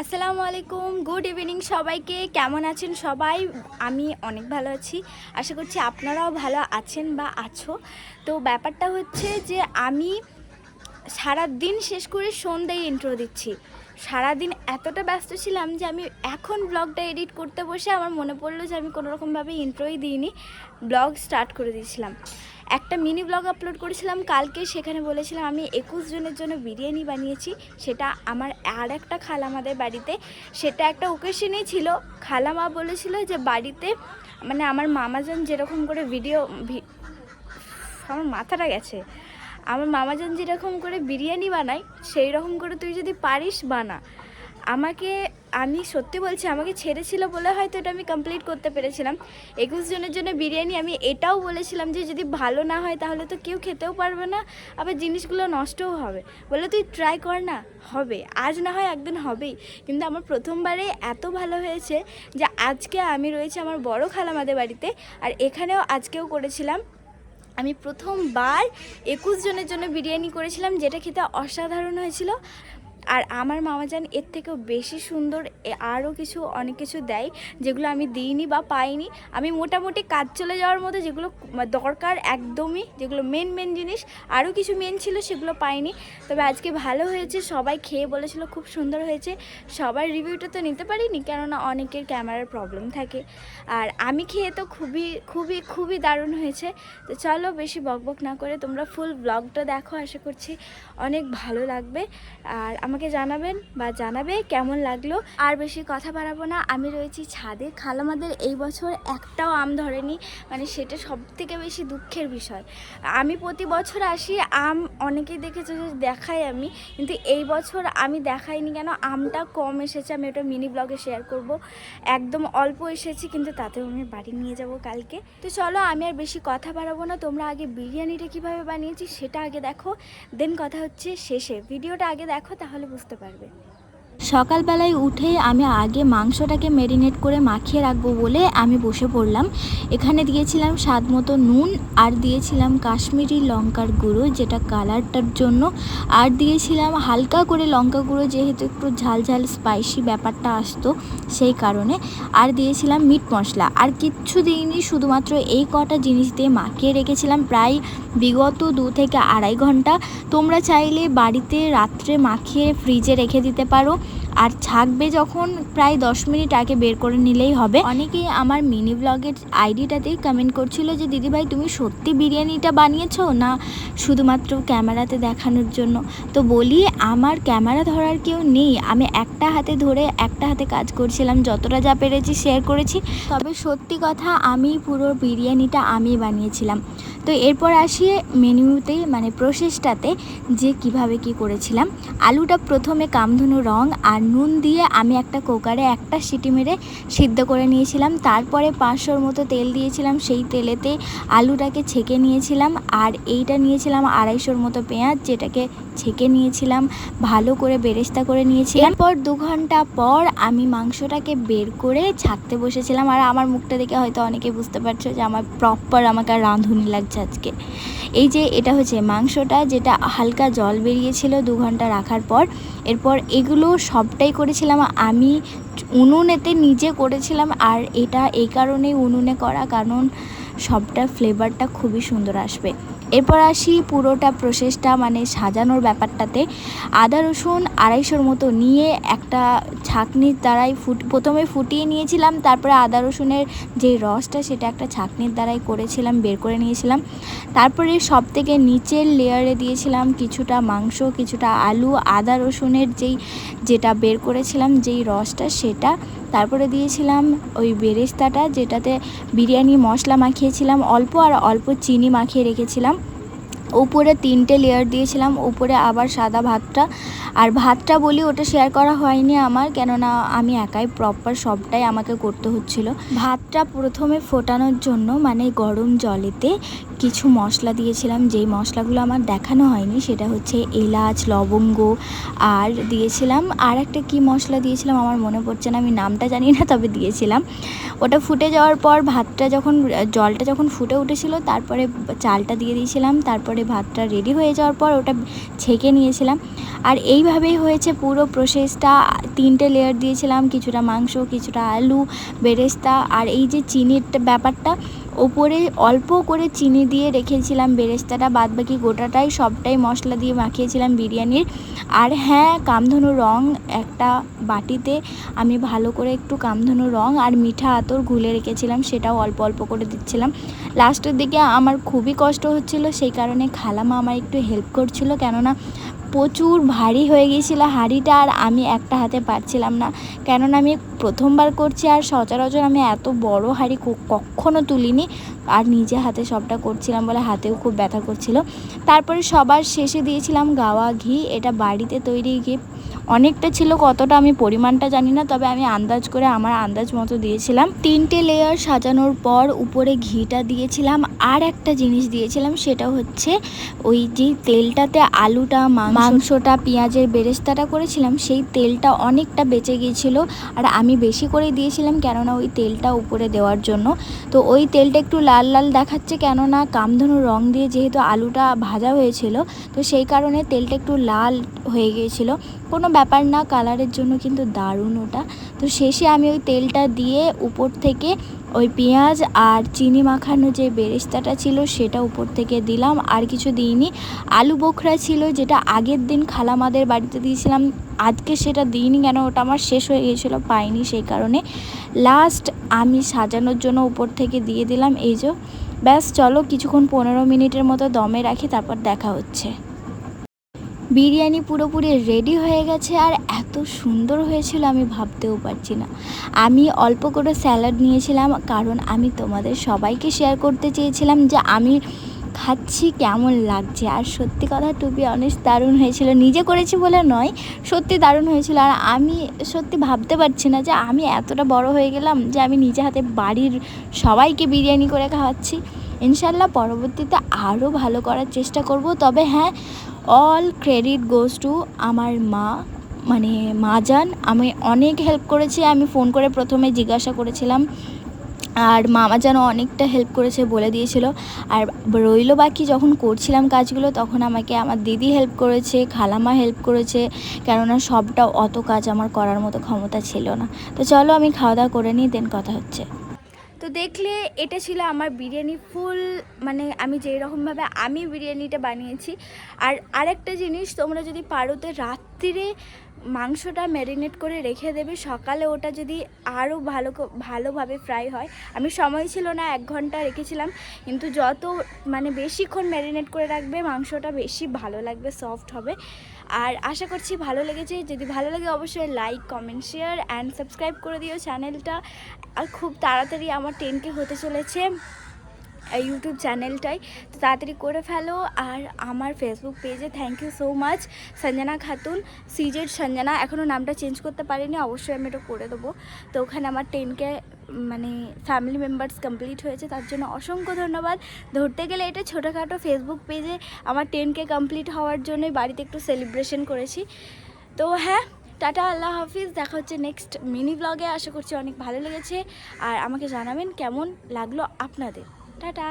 আসসালামু আলাইকুম, good evening সবাইকে। কেমন আছেন সবাই? আমি অনেক ভালো আছি। আশা করছি আপনারাও ভালো আছেন বা আছো। তো ব্যাপারটা হচ্ছে যে আমি সারা দিন শেষ করে সন্ধ্যায় ইন্ট্রো দিচ্ছি। সারাদিন এতটা ব্যস্ত ছিলাম যে আমি এখন ব্লগটা এডিট করতে বসে আমার মনে পড়ল যে আমি কোনো রকমভাবে ইন্ট্রোই দিইনি, ব্লগ স্টার্ট করে দিয়েছিলাম। একটা মিনি ব্লগ আপলোড করেছিলাম, কালকে সেখানে বলেছিলাম আমি একুশ জনের জন্য বিরিয়ানি বানিয়েছি, সেটা আমার আর একটা খালামাদের বাড়িতে, সেটা একটা ওকেশনেই ছিল। খালামা বলেছিল যে বাড়িতে মানে আমার মামাজন যেরকম করে ভিডিও আমার মাথাটা গেছে। আমার মামাজন যেরকম করে বিরিয়ানি বানায় সেই রকম করে তুই যদি পারিস, বানা। আমাকে, আমি সত্যি বলছি, আমাকে ছেড়েছিল বলে হয়তো এটা আমি কমপ্লিট করতে পেরেছিলাম। একুশ জনের জন্য বিরিয়ানি, আমি এটাও বলেছিলাম যে যদি ভালো না হয়, তাহলে তো কেউ খেতেও পারবে না, আবার জিনিসগুলো নষ্টও হবে। বলে, তুই ট্রাই কর না, হবে। আজ না হয় একদিন হবেই। কিন্তু আমার প্রথমবারে এত ভালো হয়েছে যে আজকে আমি রয়েছি আমার বড় খালামাদের বাড়িতে, আর এখানেও আজকেও করেছিলাম। আমি প্রথমবার একুশ জনের জন্য বিরিয়ানি করেছিলাম যেটা খেতে অসাধারণ হয়েছিল। আর আমার মামাজান এর থেকেও বেশি সুন্দর আরও কিছু, অনেক কিছু দেয় যেগুলো আমি দিইনি বা পাইনি। আমি মোটামুটি কাজ চলে যাওয়ার মতো যেগুলো দরকার একদমই, যেগুলো মেন মেন জিনিস, আরও কিছু মেন ছিল সেগুলো পাইনি। তবে আজকে ভালো হয়েছে, সবাই খেয়ে বলেছিল খুব সুন্দর হয়েছে। সবার রিভিউটা তো নিতে পারিনি কেননা অনেকের ক্যামেরার প্রবলেম থাকে। আর আমি খেয়ে তো খুবই খুবই খুবই দারুণ হয়েছে। তো চলো বেশি বকবক না করে তোমরা ফুল ব্লগটা দেখো, আশা করছি অনেক ভালো লাগবে। আর আমাকে জানাবেন বা জানাবে কেমন লাগল। আর বেশি কথা বাড়াবো না, আমি রয়েছি ছাদে। খালামাদের এই বছর একটাও আম ধরেনি মানে সেটা সব থেকে বেশি দুঃখের বিষয়। আমি প্রতি বছর আসি, আম অনেকেই দেখেছে দেখাই আমি, কিন্তু এই বছর আমি দেখাইনি কেন, আমটা কম এসেছে, আমি ওটা মিনি ব্লগে শেয়ার করব। একদম অল্প এসেছে, কিন্তু তাতেও আমি বাড়ি নিয়ে যাব কালকে। তো চলো, আমি আর বেশি কথা বাড়াবো না, তোমরা আগে বিরিয়ানিটা কীভাবে বানিয়েছি সেটা আগে দেখো, দেন কথা হচ্ছে শেষে। ভিডিওটা আগে দেখো, তাহলে বুঝতে পারবে। সকালবেলায় উঠে আমি আগে মাংসটাকে মেরিনেট করে মাখিয়ে রাখব বলে আমি বসে পড়লাম। এখানে দিয়েছিলাম স্বাদ মতো নুন আর দিয়েছিলাম কাশ্মীরি লঙ্কার গুঁড়ো যেটা কালারটার জন্য। আর দিয়েছিলাম হালকা করে লঙ্কা গুঁড়ো যেহেতু একটু ঝাল ঝাল স্পাইসি ব্যাপারটা আসতো সেই কারণে। আর দিয়েছিলাম মিট মশলা। আর কিচ্ছু দিইনি, শুধুমাত্র এই কটা জিনিস দিয়ে মাখিয়ে রেখেছিলাম প্রায় বিগত দু থেকে আড়াই ঘণ্টা। তোমরা চাইলে বাড়িতে রাত্রে মাখিয়ে ফ্রিজে রেখে দিতে পারো। আর ছাকবে যখন প্রায় দশ মিনিট আগে বের করে নিলেই হবে। অনেকেই আমার মিনি ব্লগের আইডিটাতেই কমেন্ট করছিল যে, দিদিভাই, তুমি সত্যি বিরিয়ানিটা বানিয়েছো না শুধুমাত্র ক্যামেরাতে দেখানোর জন্য? তো বলি, আমার ক্যামেরা ধরার কেউ নেই। আমি একটা হাতে ধরে একটা হাতে কাজ করছিলাম। যতটা যা পেরেছি শেয়ার করেছি। তবে সত্যি কথা, আমি পুরো বিরিয়ানিটা আমি বানিয়েছিলাম। তো এরপর আসি মেনুতে মানে প্রসেসটাতে, যে কীভাবে কি করেছিলাম। আলুটা প্রথমে কামধুনো রং আর নুন দিয়ে আমি একটা কুকারে একটা সিটি মেরে সিদ্ধ করে নিয়েছিলাম। তারপরে পাঁচশোর মতো তেল দিয়েছিলাম, সেই তেলেতে আলুটাকে ছেঁকে নিয়েছিলাম আর এইটা নিয়েছিলাম আড়াইশোর মতো পেঁয়াজ, যেটাকে ছেঁকে নিয়েছিলাম, ভালো করে বেরেস্তা করে নিয়েছিলাম। এরপর দু ঘণ্টা পর আমি মাংসটাকে বের করে ছাড়তে বসেছিলাম। আর আমার মুখটা দেখে হয়তো অনেকে বুঝতে পারছ যে আমার প্রপার আমাকে আর রাঁধুনি লাগছে আজকে। এই যে এটা হচ্ছে মাংসটা, যেটা হালকা জল বেরিয়েছিল দু ঘণ্টা রাখার পর, এরপর এগুলো সবটাই করেছিলাম আমি, উনুনেতে নিজে করেছিলাম আর এটা এই কারণেই উনুনে করা, কারণ সবটা ফ্লেভারটা খুবই সুন্দর আসবে। এরপর আসি পুরোটা প্রসেসটা মানে সাজানোর ব্যাপারটাতে। আদা, রসুন আড়াইশোর মতো নিয়ে একটা ছাঁকনির দ্বারাই ফুট, প্রথমে ফুটিয়ে নিয়েছিলাম, তারপরে আদা, রসুনের যে রসটা সেটা একটা ছাঁকনির দ্বারাই করেছিলাম, বের করে নিয়েছিলাম। তারপরে সব থেকে নিচের লেয়ারে দিয়েছিলাম কিছুটা মাংস, কিছুটা আলু, আদা, রসুনের যেই যেটা বের করেছিলাম, যেই রসটা সেটা। তারপরে দিয়েছিলাম ওই বেরেস্তাটা, যেটাতে বিরিয়ানি, মশলা মাখিয়েছিলাম, অল্প আর অল্প চিনি মাখিয়ে রেখেছিলাম। উপরে তিনটে লেয়ার দিয়েছিলাম, উপরে আবার সাদা ভাতটা। আর ভাতটা বলি ওটা শেয়ার করা হয়নি আমার, কেননা আমি একাই প্রপার সবটাই আমাকে করতে হচ্ছিল। ভাতটা প্রথমে ফোটানোর জন্য মানে গরম জলেতে কিছু মশলা দিয়েছিলাম, যেই মশলাগুলো আমার দেখানো হয়নি, সেটা হচ্ছে এলাচ, লবঙ্গ, আর দিয়েছিলাম আর একটা কী মশলা দিয়েছিলাম আমার মনে পড়ছে না, আমি নামটা জানি না, তবে দিয়েছিলাম। ওটা ফুটে যাওয়ার পর ভাতটা যখন, জলটা যখন ফুটে উঠেছিল, তারপরে চালটা দিয়ে দিয়েছিলাম, তারপরে তারপরে ভাতটা রেডি হয়ে যাওয়ার পর ওটা ছেঁকে নিয়েছিলাম। আর এইভাবেই হয়েছে পুরো প্রসেসটা তিনটে লেয়ার দিয়েছিলাম, কিছুটা মাংস, কিছুটা আলু, বেরেস্তা। আর এই যে চিনির ব্যাপারটা ওপরে অল্প করে চিনি দিয়ে রেখেছিলাম বেরেস্তাটা বাদ বাকি গোটাটাই সবটাই মশলা দিয়ে মাখিয়েছিলাম বিরিয়ানির। আর হ্যাঁ কামধনু রং একটা বাটিতে আমি ভালো করে একটু কামধনু রং আর মিঠা আতর গুলে রেখেছিলাম, সেটাও অল্প অল্প করে দিচ্ছিলাম। লাস্টের দিকে আমার খুবই কষ্ট হচ্ছিল, সেই কারণে খালামা আমার একটু হেল্প করছিল, কেননা প্রচুর ভারী হয়ে গিয়েছিল হাঁড়িটা আর আমি একটা হাতে পারছিলাম না। কেননা আমি প্রথমবার করছি আর সচরাচর আমি এত বড় হাঁড়ি ক- কখনো তুলিনি। আর নিজে হাতে সবটা করছিলাম বলে হাতেও খুব ব্যথা করছিল। তারপরে সবার শেষে দিয়েছিলাম গাওয়া ঘি। এটা বাড়িতে তৈরি ঘি অনেকটা ছিল, কতটা আমি পরিমাণটা জানি না, তবে আমি আন্দাজ করে আমার আন্দাজ মতো দিয়েছিলাম। তিনটে লেয়ার সাজানোর পর উপরে ঘিটা দিয়েছিলাম। আর একটা জিনিস দিয়েছিলাম, সেটা হচ্ছে ওই যে তেলটাতে আলুটা মাংসটা, পেঁয়াজের বেরেস্তাটা করেছিলাম, সেই তেলটা অনেকটা বেঁচে গিয়েছিল আর আমি বেশি করে দিয়েছিলাম কেননা ওই তেলটা উপরে দেওয়ার জন্য। তো ওই তেলটা একটু লাল লাল দেখাচ্ছে কেননা কামধনু রং দিয়ে যেহেতু আলুটা ভাজা হয়েছিল, তো সেই কারণে তেলটা একটু লাল হয়ে গিয়েছিল। কোনো ব্যাপার না কালারের জন্য কিন্তু দারুণ ওটা। তো শেষে আমি ওই তেলটা দিয়ে উপর থেকে ওই পেঁয়াজ আর চিনি মাখানো যে বেরেস্তাটা ছিল সেটা উপর থেকে দিলাম। আর কিছু দিইনি। আলু বোখরা ছিল যেটা আগের দিন খালামাদের বাড়িতে দিয়েছিলাম। আজকে সেটা দিইনি কেন? ওটা আমার শেষ হয়ে গিয়েছিল, পাইনি সেই কারণে। লাস্ট আমি সাজানোর জন্য উপর থেকে দিয়ে দিলাম। এই যে, ব্যাস, চলো কিছুক্ষণ পনেরো মিনিটের মতো দমে রাখি, তারপর দেখা হচ্ছে। বিরিয়ানি পুরোপুরি রেডি হয়ে গেছে আর এত সুন্দর হয়েছিল আমি ভাবতেও পারছি না। আমি অল্প করে স্যালাড নিয়েছিলাম কারণ আমি তোমাদের সবাইকে শেয়ার করতে চেয়েছিলাম যে আমি খাচ্ছি কেমন লাগছে। আর সত্যি কথা টু বি অনেস্ট দারুণ হয়েছিল। নিজে করেছি বলে নয়, সত্যি দারুণ হয়েছিল। আর আমি সত্যি ভাবতে পারছি না যে আমি এতটা বড় হয়ে গেলাম যে আমি নিজে হাতে বাড়ির সবাইকে বিরিয়ানি করে খাওয়াচ্ছি। ইনশাল্লাহ পরবর্তীতে আরও ভালো করার চেষ্টা করব। তবে হ্যাঁ অল ক্রেডিট গোজ টু আমার মা। মানে মা যান আমি অনেক হেল্প করেছি। আমি ফোন করে প্রথমে জিজ্ঞাসা করেছিলাম। আর মামা যেন অনেকটা হেল্প করেছে বলে দিয়েছিল। আর রইল বাকি যখন করছিলাম কাজগুলো, তখন আমাকে আমার দিদি হেল্প করেছে খালামা হেল্প করেছে। কেননা সবটা অত কাজ আমার করার মতো ক্ষমতা ছিল না। তো চলো আমি খাওয়া দাওয়া করে নিই দেন কথা হচ্ছে। তো দেখলে এটা ছিল আমার বিরিয়ানি ফুল মানে আমি যেই রকমভাবে আমি বিরিয়ানিটা বানিয়েছি। আর আরেকটা জিনিস তোমরা যদি পারো, তো রাত্রিরে মাংসটা ম্যারিনেট করে রেখে দেবে। সকালে ওটা যদি আরও ভালো ভালোভাবে ফ্রাই হয়। আমি সময় ছিল না, এক ঘণ্টা রেখেছিলাম। কিন্তু যত মানে বেশিক্ষণ ম্যারিনেট করে রাখবে, মাংসটা বেশি ভালো লাগবে সফট হবে। আর আশা করছি ভালো লেগেছে। যদি ভালো লাগে অবশ্যই like comment share and subscribe করে দিও চ্যানেলটা আর খুব তাড়াতাড়ি আমার টেনকে হতে চলেছে। ইউটিউব চ্যানেলটাই তো তাড়াতাড়ি করে ফেলো। আর আমার ফেসবুক পেজে thank you so much Sanjana Khatun CZ Sanjana. এখনও নামটা চেঞ্জ করতে পারিনি, অবশ্যই আমি এটা করে দেবো। তো ওখানে আমার টেনকে মানে ফ্যামিলি মেম্বার্স কমপ্লিট হয়েছে। তার জন্য অসংখ্য ধন্যবাদ। ধরতে গেলে এটা ছোটোখাটো ফেসবুক পেজে আমার টেনকে কমপ্লিট হওয়ার জন্যই বাড়িতে একটু সেলিব্রেশন করেছি। তো হ্যাঁ টাটা, আল্লাহ হাফিজ। দেখা হচ্ছে নেক্সট মিনি ব্লগে আশা করছি অনেক ভালো লেগেছে। আর আমাকে জানাবেন কেমন লাগল আপনাদের। টাটা